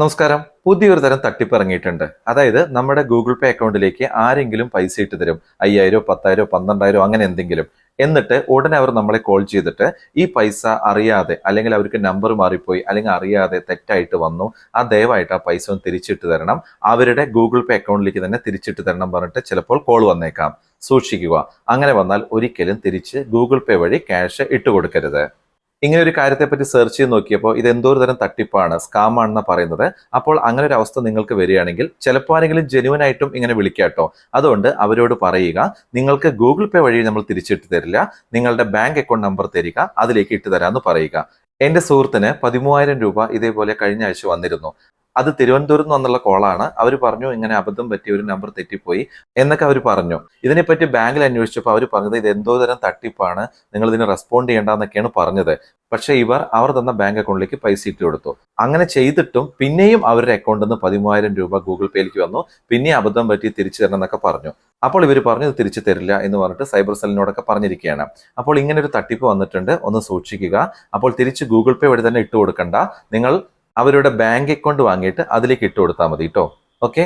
നമസ്കാരം. പുതിയൊരു തരം തട്ടിപ്പ് ഇറങ്ങിയിട്ടുണ്ട് അതായത് നമ്മുടെ ഗൂഗിൾ പേ അക്കൗണ്ടിലേക്ക് ആരെങ്കിലും പൈസ ഇട്ട് തരും. അയ്യായിരോ പത്തായിരോ പന്ത്രണ്ടായിരോ അങ്ങനെ എന്തെങ്കിലും. എന്നിട്ട് ഉടനെ അവർ നമ്മളെ കോൾ ചെയ്തിട്ട് ഈ പൈസ അറിയാതെ അല്ലെങ്കിൽ അവർക്ക് നമ്പർ മാറിപ്പോയി അല്ലെങ്കിൽ അറിയാതെ തെറ്റായിട്ട് വന്നു ആ ദയവായിട്ട് ആ പൈസ ഒന്ന് തിരിച്ചിട്ട് തരണം. അവരുടെ ഗൂഗിൾ പേ അക്കൗണ്ടിലേക്ക് തന്നെ തിരിച്ചിട്ട് തരണം പറഞ്ഞിട്ട് ചിലപ്പോൾ കോൾ വന്നേക്കാം. സൂക്ഷിക്കുക. അങ്ങനെ വന്നാൽ ഒരിക്കലും തിരിച്ച് ഗൂഗിൾ പേ വഴി ക്യാഷ് ഇട്ട് കൊടുക്കരുത് ഇങ്ങനെ ഒരു കാര്യത്തെപ്പറ്റി സെർച്ച് ചെയ്ത് നോക്കിയപ്പോൾ ഇത് എന്തോ തരം തട്ടിപ്പാണ് സ്കാം ആണെന്ന് പറയുന്നത്. അപ്പോൾ അങ്ങനെ ഒരു അവസ്ഥ നിങ്ങൾക്ക് വരികയാണെങ്കിൽ ചിലപ്പോൾ ആരെങ്കിലും ജെനുവൻ ആയിട്ടും ഇങ്ങനെ വിളിക്കാട്ടോ അതുകൊണ്ട് അവരോട് പറയുക നിങ്ങൾക്ക് ഗൂഗിൾ പേ വഴി നമ്മൾ തിരിച്ചിട്ട് തരില്ല നിങ്ങളുടെ ബാങ്ക് അക്കൗണ്ട് നമ്പർ തരിക അതിലേക്ക് ഇട്ട് തരാമെന്ന് പറയുക. എന്റെ സുഹൃത്തിന് പതിമൂവായിരം രൂപ ഇതേപോലെ കഴിഞ്ഞ ആഴ്ച വന്നിരുന്നു. അത് തിരുവനന്തപുരത്ത് നിന്ന് വന്നുള്ള കോളാണ് അവർ പറഞ്ഞു ഇങ്ങനെ അബദ്ധം പറ്റി ഒരു നമ്പർ തെറ്റിപ്പോയി എന്നൊക്കെ അവർ പറഞ്ഞു. ഇതിനെപ്പറ്റി ബാങ്കിൽ അന്വേഷിച്ചപ്പോൾ അവർ പറഞ്ഞത് ഇത് എന്തോ തരം തട്ടിപ്പാണ് നിങ്ങൾ ഇതിന് റെസ്പോണ്ട് ചെയ്യേണ്ടെന്നൊക്കെയാണ് പറഞ്ഞത്. പക്ഷേ ഇവർ അവർ തന്ന ബാങ്ക് അക്കൗണ്ടിലേക്ക് പൈസ ഇട്ട് കൊടുത്തു. അങ്ങനെ ചെയ്തിട്ടും പിന്നെയും അവരുടെ അക്കൗണ്ടിൽ നിന്ന് പതിമൂവായിരം രൂപ ഗൂഗിൾ പേയിലേക്ക് വന്നു. പിന്നെ അബദ്ധം പറ്റി തിരിച്ചു തരണം എന്നൊക്കെ പറഞ്ഞു. അപ്പോൾ ഇവർ പറഞ്ഞു ഇത് തിരിച്ചു തരില്ല എന്ന് പറഞ്ഞിട്ട് സൈബർ സെല്ലിനോടൊക്കെ പറഞ്ഞിരിക്കുകയാണ്. അപ്പോൾ ഇങ്ങനെ ഒരു തട്ടിപ്പ് വന്നിട്ടുണ്ട്. ഒന്ന് സൂക്ഷിക്കുക. അപ്പോൾ തിരിച്ച് ഗൂഗിൾ പേ വഴി തന്നെ ഇട്ട് കൊടുക്കണ്ട. നിങ്ങൾ അവരുടെ ബാങ്ക് അക്കൗണ്ട് വാങ്ങിയിട്ട് അതിലേക്ക് ഇട്ട് കൊടുത്താൽ മതി കേട്ടോ ഓക്കെ